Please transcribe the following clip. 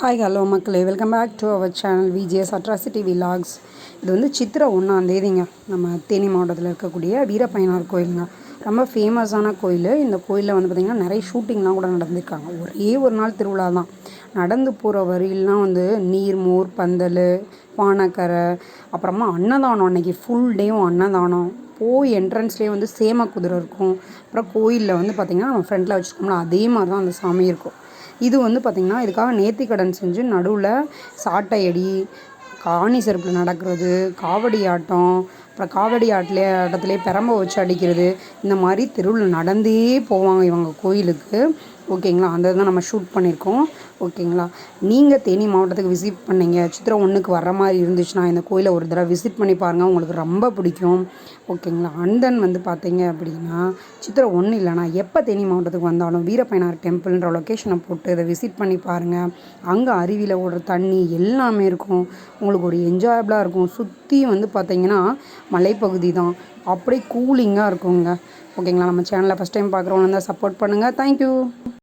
Hi hello மக்களே. Welcome back to our channel VGS atrocity vlogs இது வந்து சித்திரை ஒன்றாம் தேதிங்க. நம்ம தேனி மாவட்டத்தில் இருக்கக்கூடிய வீரப்பயனார் கோயிலுங்க. ரொம்ப ஃபேமஸான கோயில். இந்த கோயிலில் வந்து பார்த்திங்கன்னா நிறைய ஷூட்டிங்லாம் கூட நடந்திருக்காங்க. ஒரே ஒரு நாள் திருவிழா தான். நடந்து போகிற வரியிலாம் வந்து நீர் மோர் பந்தல் பானைக்கரை அப்புறமா அன்னதானம். அன்னைக்கு ஃபுல் டேவும் அன்னதானம். போய் என்ட்ரன்ஸ்லேயே வந்து சேம குதிரை இருக்கும். அப்புறம் கோயிலில் வந்து பார்த்திங்கன்னா நம்ம ஃப்ரண்ட்டில் வச்சுருக்கோம்ல அதே மாதிரி தான் அந்த சாமி இருக்கும். இது வந்து பார்த்திங்கன்னா இதுக்காக நேர்த்திக்கடன் செஞ்சு நடுவில் சாட்டையடி காணி செருப்பில் நடக்கிறது காவடி ஆட்டம் அப்புறம் காவடி ஆட்டிலே ஆட்டத்திலே பெரம்ப வச்சு அடிக்கிறது இந்த மாதிரி தெருவில் நடந்தே போவாங்க இவங்க கோயிலுக்கு. ஓகேங்களா? அந்த தான் நம்ம ஷூட் பண்ணியிருக்கோம் ஓகேங்களா? நீங்கள் தேனி மாவட்டத்துக்கு விசிட் பண்ணீங்க. சித்திரை ஒன்றுக்கு வர மாதிரி இருந்துச்சுன்னா இந்த கோயிலை ஒரு தடவை விசிட் பண்ணி பாருங்கள் உங்களுக்கு ரொம்ப பிடிக்கும். ஓகேங்களா? அண்ட் வந்து பார்த்தீங்க அப்படின்னா சித்திரை ஒன்று இல்லைனா எப்போ தேனி மாவட்டத்துக்கு வந்தாலும் வீரப்பயனார் டெம்பிள்ன்ற லொக்கேஷனை போட்டு இதை விசிட் பண்ணி பாருங்கள் அங்கே அருவியில் ஓடுற தண்ணி எல்லாமே இருக்கும். உங்களுக்கு ஒரு என்ஜாயபிளாக இருக்கும். சுற்றி வந்து பார்த்தீங்கன்னா மலைப்பகுதி தான். அப்படியே கூலிங்காக இருக்குங்க. ஓகேங்களா? நம்ம சேனலை ஃபஸ்ட் டைம் பார்க்குறவங்க இருந்தால் சப்போர்ட் பண்ணுங்கள் தேங்க்யூ